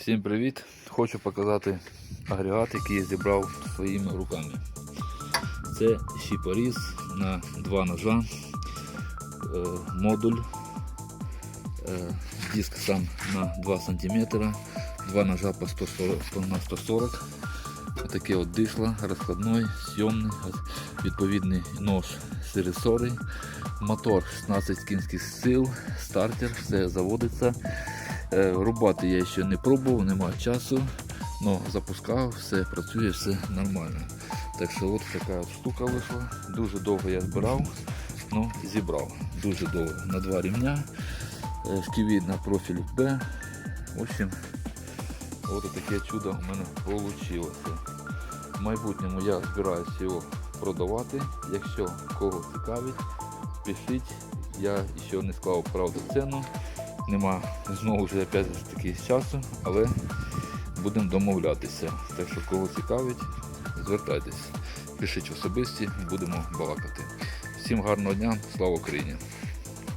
Всім привіт! Хочу показати агрегат, який я зібрав своїми руками. Це щіпоріз на два ножа, е, модуль, е, диск сам на 2 см, два ножа по 140, по- на 140 Отаке от дишло, розкладний, сйомний, відповідний нож сирисори, мотор 16 кінських сил, стартер, все заводиться. Е, Рубати я ще не пробував, немає часу. але запускав, все працює, все нормально. Так що от така штука вийшла. Дуже довго я збирав, ну зібрав. Дуже довго. На два рівня. Е, Шківі на профілі Б. В общем, от таке чудо у мене вийшло. В майбутньому я збираюся його продавати. Якщо кого цікавить, пишіть. Я ще не склав правду ціну. Нема знову ж опять таки часу, але будемо домовлятися. Так що кого цікавить, звертайтесь. Пишіть особисті, будемо балакати. Всім гарного дня, слава Україні!